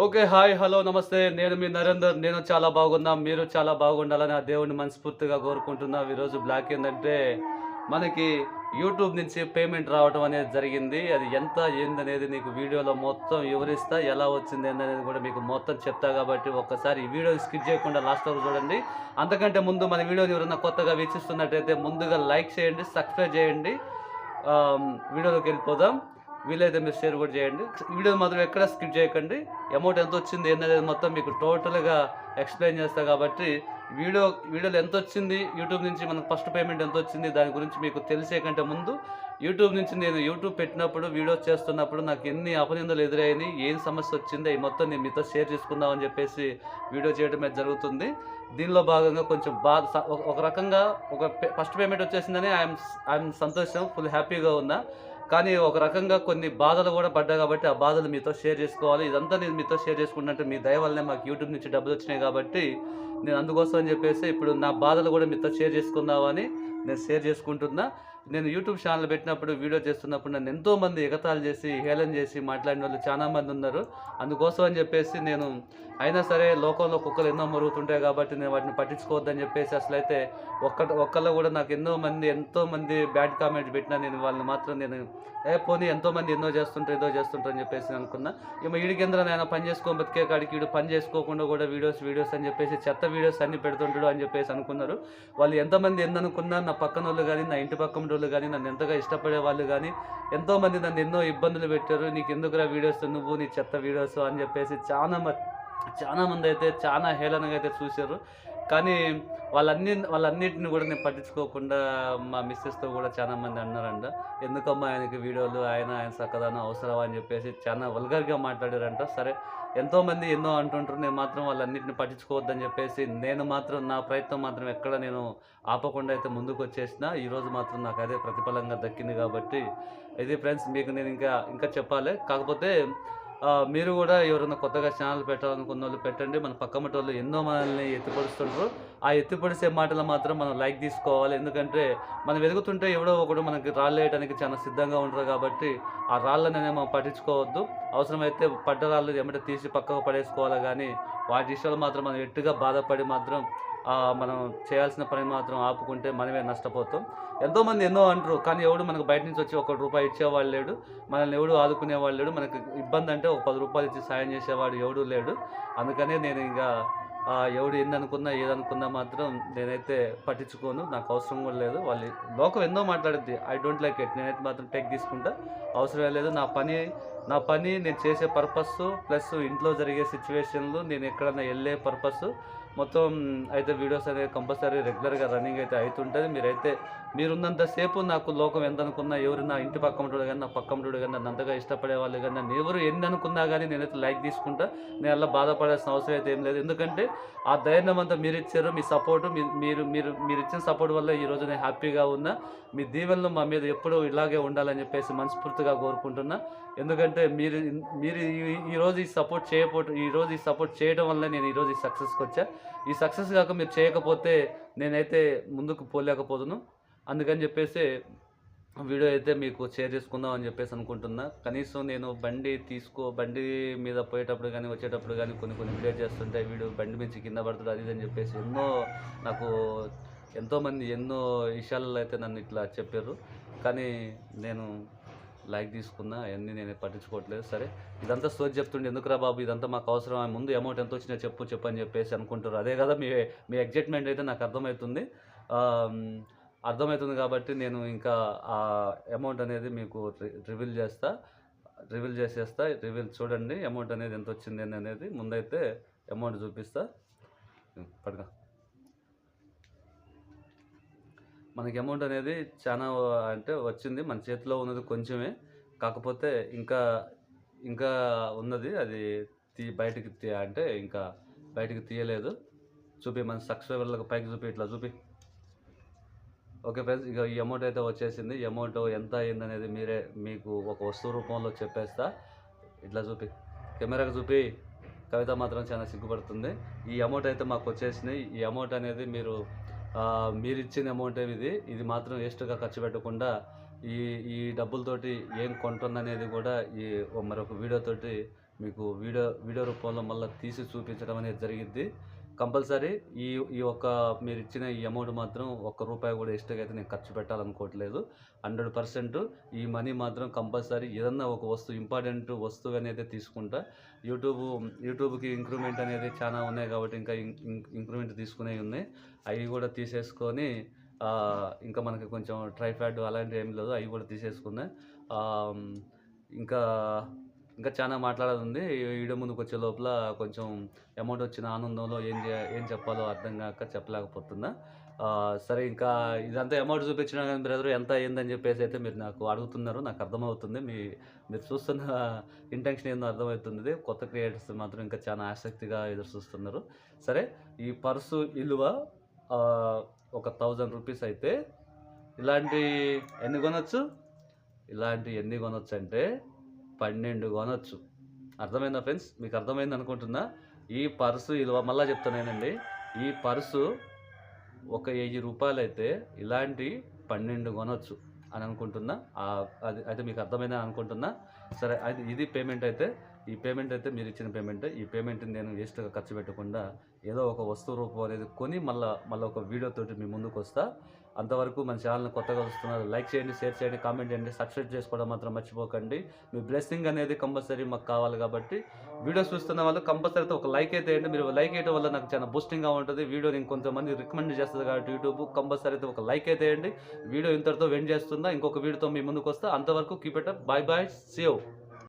Okay hi hello నమస్తే. నేను మీ నరేందర్. నేను చాలా బాగున్నా. మీరు చాలా బాగుండాలని ఆ దేవుడిని మనస్ఫూర్తిగా కోరుకుంటున్నా. ఈరోజు బ్లాక్ ఏంటంటే మనకి యూట్యూబ్ నుంచి పేమెంట్ రావడం అనేది జరిగింది. అది ఎంత ఏందనేది నీకు వీడియోలో మొత్తం వివరిస్తా ఎలా వచ్చింది ఏందనేది కూడా మీకు మొత్తం చెప్తా కాబట్టి ఒక్కసారి ఈ వీడియో స్కిప్ చేయకుండా లాస్ట్ వరకు చూడండి. అంతకంటే ముందు మన వీడియోని ఎవరైనా కొత్తగా వీక్షిస్తున్నట్టయితే ముందుగా లైక్ చేయండి సబ్స్క్రైబ్ చేయండి. వీడియోలోకి వెళ్ళిపోదాం. వీలైతే మీరు షేర్ కూడా చేయండి. వీడియో మాత్రం ఎక్కడ స్కిప్ చేయకండి. అమౌంట్ ఎంత వచ్చింది ఏంటనేది మొత్తం మీకు టోటల్గా ఎక్స్ప్లెయిన్ చేస్తా కాబట్టి వీడియో వీడియోలో ఎంత వచ్చింది యూట్యూబ్ నుంచి మనకు ఫస్ట్ పేమెంట్ ఎంత వచ్చింది దాని గురించి మీకు తెలిసే కంటే ముందు యూట్యూబ్ నుంచి నేను యూట్యూబ్ పెట్టినప్పుడు వీడియోస్ చేస్తున్నప్పుడు నాకు ఎన్ని అపనిందలు ఎదురైనాయి ఏం సమస్య వచ్చింది అవి మొత్తం నేను మీతో షేర్ చేసుకుందామని చెప్పేసి వీడియో చేయడం జరుగుతుంది. దీనిలో భాగంగా కొంచెం బాధ ఒక- ఒక రకంగా ఒక ఫస్ట్ పేమెంట్ వచ్చేసిందని ఐఎమ్ ఐఎమ్ సంతోషం ఫుల్ హ్యాపీగా ఉన్నా. కానీ ఒక రకంగా కొన్ని బాధలు కూడా పడ్డా కాబట్టి ఆ బాధలు మీతో షేర్ చేసుకోవాలి. ఇదంతా నేను మీతో షేర్ చేసుకున్నట్టు మీ దయ వల్లనే మాకు యూట్యూబ్ నుంచి డబ్బులు వచ్చినాయి కాబట్టి నేను అందుకోసం అని చెప్పేసి ఇప్పుడు నా బాధలు కూడా మీతో షేర్ చేసుకుందామని నేను షేర్ చేసుకుంటున్నా. నేను యూట్యూబ్ ఛానల్ పెట్టినప్పుడు వీడియో చేస్తున్నప్పుడు నన్ను ఎంతో మంది చేసి హేళన చేసి మాట్లాడిన వాళ్ళు చాలామంది ఉన్నారు. అందుకోసం అని చెప్పేసి నేను అయినా సరే లోకంలో కుక్కలు ఎన్నో మరుగుతుంటాయి కాబట్టి నేను వాటిని పట్టించుకోవద్దని చెప్పేసి అసలైతే ఒక్క ఒక్కళ్ళు కూడా నాకు ఎన్నో మంది ఎంతోమంది బ్యాడ్ కామెంట్ పెట్టినా నేను వాళ్ళని మాత్రం నేను ఏ పోనీ ఎంతోమంది ఎన్నో చేస్తుంటారు ఏదో చేస్తుంటారు అని చెప్పేసి అనుకున్నా. ఇక ఈడి కింద నేను పని చేసుకో బతికే కాడికి వీడు పని చేసుకోకుండా కూడా వీడియోస్ వీడియోస్ అని చెప్పేసి చెత్త వీడియోస్ అన్ని పెడుతుంటాడు అని చెప్పేసి అనుకున్నారు. వాళ్ళు ఎంతమంది ఎందనుకున్నా అనుకున్నా నా పక్కన వాళ్ళు కానీ నా ఇంటి పక్కన వాళ్ళు కానీ నన్ను ఎంతగా ఇష్టపడే వాళ్ళు కానీ ఎంతోమంది నన్ను ఎన్నో ఇబ్బందులు పెట్టారు. నీకు ఎందుకురా వీడియోస్? నువ్వు నీ చెత్త వీడియోస్ అని చెప్పేసి చాలా మ- చాలా మంది అయితే చాలా హేళనగా అయితే చూశారు. కానీ వాళ్ళన్ని వాళ్ళన్నింటిని కూడా నేను పట్టించుకోకుండా మా మిస్సెస్తో కూడా చాలా మంది అన్నారంట. ఎందుకమ్మా ఆయనకి వీడియోలు ఆయన ఆయన చక్కదానం అవసరమా అని చెప్పేసి చాలా వల్గర్గా మాట్లాడారంట. సరే ఎంతోమంది ఎన్నో అంటుంటారు నేను మాత్రం వాళ్ళన్నింటిని పట్టించుకోవద్దని చెప్పేసి నేను మాత్రం నా ప్రయత్నం మాత్రం ఎక్కడ నేను ఆపకుండా అయితే ముందుకు వచ్చేసిన ఈరోజు మాత్రం నాకు అదే ప్రతిఫలంగా దక్కింది కాబట్టి ఇది ఫ్రెండ్స్ మీకు నేను ఇంకా ఇంకా చెప్పాలి. కాకపోతే మీరు కూడా ఎవరైనా కొత్తగా ఛానల్ పెట్టాలనుకున్న వాళ్ళు పెట్టండి. మన పక్కమటి వాళ్ళు ఎన్నో మనల్ని ఎత్తిపడుస్తుంటారు ఆ ఎత్తిపడిసే మాటలు మాత్రం మనం లైక్ తీసుకోవాలి. ఎందుకంటే మనం వెతుకుతుంటే ఎవడో ఒకడు మనకి రాళ్ళేయడానికి చాలా సిద్ధంగా ఉంటారు కాబట్టి ఆ రాళ్ళని మనం పట్టించుకోవద్దు. అవసరమైతే పడ్డ రాళ్ళు ఏమంటే తీసి పక్కకు పడేసుకోవాలి. కానీ వాటి విషయాలు మాత్రం మనం ఎట్టుగా బాధపడి మాత్రం మనం చేయాల్సిన పని మాత్రం ఆపుకుంటే మనమే నష్టపోతాం. ఎంతోమంది ఎన్నో అంటారు కానీ ఎవడు మనకు బయట నుంచి వచ్చి ఒక రూపాయి ఇచ్చేవాడు లేడు మనల్ని ఎవడు ఆదుకునేవాడు లేడు మనకు ఇబ్బంది అంటే ఒక పది రూపాయలు ఇచ్చి సాయం చేసేవాడు ఎవడు లేడు. అందుకనే నేను ఇంకా ఎవడు ఎన్ని అనుకున్నా ఏదనుకున్నా మాత్రం నేనైతే పట్టించుకోను. నాకు అవసరం కూడా లేదు. వాళ్ళు లోకం ఎన్నో మాట్లాడుద్ది ఐ డోంట్ లైక్ ఇట్ నేనైతే మాత్రం టెక్ తీసుకుంటా అవసరం లేదు. నా పని నా పని నేను చేసే పర్పస్ ప్లస్ ఇంట్లో జరిగే సిచ్యువేషన్లు నేను ఎక్కడన్నా వెళ్ళే పర్పస్ మొత్తం అయితే వీడియోస్ అనేది కంపల్సరీ రెగ్యులర్గా రన్నింగ్ అయితే అవుతుంటుంది. మీరైతే మీరున్నంతసేపు నాకు లోకం ఎంత అనుకున్నా ఎవరు నా ఇంటి పక్క ఉంటాడు కానీ నా పక్క ఉంటాడు కానీ నన్ను అంతగా ఇష్టపడే వాళ్ళు కానీ నన్ను ఎవరు ఎన్ని అనుకున్నా కానీ నేనైతే లైక్ తీసుకుంటా. నేను అలా బాధపడాల్సిన అవసరం అయితే ఏం లేదు. ఎందుకంటే ఆ ధైర్యం అంతా మీరు ఇచ్చారు మీ సపోర్టు మీరు మీరు మీరు ఇచ్చిన సపోర్ట్ వల్ల ఈ నేను హ్యాపీగా ఉన్నా. మీ దీవెనలు మా మీద ఎప్పుడూ ఇలాగే ఉండాలని చెప్పేసి మనస్ఫూర్తిగా కోరుకుంటున్నా. ఎందుకంటే మీరు మీరు ఈ- ఈ సపోర్ట్ చేయబో ఈ రోజు ఈ సపోర్ట్ చేయడం వల్ల నేను ఈరోజు ఈ సక్సెస్కి వచ్చా. ఈ సక్సెస్ కాక మీరు చేయకపోతే నేనైతే ముందుకు పోలేకపోదును. అందుకని చెప్పేసి వీడియో అయితే మీకు షేర్ చేసుకుందాం అని చెప్పేసి అనుకుంటున్నా. కనీసం నేను బండి తీసుకో బండి మీద పోయేటప్పుడు కానీ వచ్చేటప్పుడు కానీ కొన్ని కొన్ని వీడియో చేస్తుంటే వీడు బండి మించి కింద పడుతుంది అది ఇది అని చెప్పేసి ఎన్నో నాకు ఎంతోమంది ఎన్నో విషయాలలో అయితే నన్ను ఇట్లా చెప్పారు కానీ నేను లైక్ తీసుకున్నా అవన్నీ నేను పట్టించుకోవట్లేదు. సరే ఇదంతా సోచి చెప్తుండే ఎందుకురా బాబు? ఇదంతా మాకు అవసరం ముందు అమౌంట్ ఎంత వచ్చినా చెప్పు చెప్పు అని చెప్పేసి అనుకుంటారు అదే కదా మీ మీ ఎగ్జైట్మెంట్ అయితే నాకు అర్థమవుతుంది. అర్థమవుతుంది కాబట్టి నేను ఇంకా ఆ అమౌంట్ అనేది మీకు రివీల్ చేస్తా. రివీల్ చేసేస్తా. రివీల్ చూడండి అమౌంట్ అనేది ఎంత వచ్చింది అనేది ముందైతే అమౌంట్ చూపిస్తా. పడగా మనకి అమౌంట్ అనేది చాలా అంటే వచ్చింది. మన చేతిలో ఉన్నది కొంచెమే. కాకపోతే ఇంకా ఇంకా ఉన్నది. అది తీ బయటికి తీ అంటే ఇంకా బయటికి తీయలేదు. చూపి మన సబ్స్క్రైబర్లకు పైకి చూపి ఇట్లా చూపి. ఓకే ఫ్రెండ్స్ ఇక ఈ అమౌంట్ అయితే వచ్చేసింది. ఈ అమౌంట్ ఎంత అయిందనేది మీరే మీకు ఒక వస్తువు రూపంలో చెప్పేస్తా. ఇట్లా చూపి. కెమెరాకి చూపి. కవిత మాత్రం చాలా సిగ్గుపడుతుంది. ఈ అమౌంట్ అయితే మాకు వచ్చేసింది ఈ అమౌంట్ అనేది మీరు మీరు ఇచ్చిన అమౌంట్ ఇది ఇది మాత్రం వేస్ట్గా ఖర్చు పెట్టకుండా ఈ ఈ డబ్బులతోటి ఏం కొంటుందనేది కూడా ఈ మరొక వీడియోతోటి మీకు వీడియో వీడియో రూపంలో మళ్ళీ తీసి చూపించడం అనేది జరిగింది కంపల్సరీ ఈ ఈ ఒక్క మీరు ఇచ్చిన ఈ అమౌంట్ మాత్రం ఒక్క రూపాయి కూడా ఎక్స్ట్రా అయితే నేను ఖర్చు పెట్టాలనుకోవట్లేదు. హండ్రెడ్ పర్సెంట్ ఈ మనీ మాత్రం కంపల్సరీ ఏదన్నా ఒక వస్తువు ఇంపార్టెంట్ వస్తువు అనేది తీసుకుంటా. యూట్యూబ్ యూట్యూబ్కి ఇంక్రూమెంట్ అనేది చాలా ఉన్నాయి కాబట్టి ఇంకా ఇంక్రూమెంట్ తీసుకునేవి ఉన్నాయి. అవి కూడా తీసేసుకొని ఇంకా మనకి కొంచెం ట్రైఫాడ్ అలాంటివి ఏం లేదు అవి కూడా తీసేసుకున్నా. ఇంకా ఇంకా చాలా మాట్లాడాలి ఉంది వీడియో ముందుకు వచ్చే లోపల కొంచెం అమౌంట్ వచ్చిన ఆనందంలో ఏం ఏం చెప్పాలో అర్థం కాక చెప్పలేకపోతున్నా. సరే ఇంకా ఇదంతా అమౌంట్ చూపించినా కానీ బ్రదర్ ఎంత అయిందని చెప్పేసి అయితే మీరు నాకు అడుగుతున్నారు. నాకు అర్థమవుతుంది. మీ మీరు చూస్తున్న ఇంటెన్షన్ ఏందో అర్థమవుతుంది. కొత్త క్రియేటర్స్ మాత్రం ఇంకా చాలా ఆసక్తిగా ఎదురు చూస్తున్నారు. సరే ఈ పర్సు విలువ ఒక థౌజండ్ రూపీస్ అయితే ఇలాంటి ఎన్ని కొనొచ్చు? ఇలాంటి ఎన్ని కొనొచ్చు అంటే పన్నెండు కొనొచ్చు. అర్థమైందా ఫ్రెండ్స్? మీకు అర్థమైంది అనుకుంటున్నా? ఈ పర్సు విలువ మళ్ళీ చెప్తానేనండి ఈ పర్సు ఒక వెయ్యి రూపాయలు అయితే ఇలాంటి పన్నెండు కొనొచ్చు అని అనుకుంటున్నా. అది అయితే మీకు అర్థమైందని అనుకుంటున్నా. సరే అది ఇది పేమెంట్ అయితే ఈ పేమెంట్ అయితే మీరు ఇచ్చిన పేమెంట్ ఈ పేమెంట్ నేను వేస్ట్గా ఖర్చు పెట్టకుండా ఏదో ఒక వస్తువు రూపం అనేది కొని మళ్ళీ మళ్ళీ ఒక వీడియోతోటి మీ ముందుకు వస్తా. అంతవరకు మన ఛానల్ని కొత్తగా వస్తున్నారు లైక్ చేయండి షేర్ చేయండి కామెంట్ చేయండి సబ్స్క్రైబ్ చేసుకోవడం మాత్రం మర్చిపోకండి. మీ బ్లెస్సింగ్ అనేది కంపల్సరీ మాకు కావాలి కాబట్టి వీడియోస్ చూస్తున్న వాళ్ళు కంపల్సరీతో ఒక లైక్ అయితే వేయండి. మీరు లైక్ వేయడం వల్ల నాకు చాలా బూస్టింగ్గా ఉంటుంది. వీడియోని ఇంకొంతమంది రికమెండ్ చేస్తుంది కాబట్టి యూట్యూబ్ కంపల్సరీ అయితే ఒక లైక్ అయితే వేయండి. వీడియో ఇంతటితో వెండ్ చేస్తుందా ఇంకొక వీడియోతో మీ ముందుకు వస్తా. అంతవరకు కీప్ బాయ్ బాయ్ సేవ్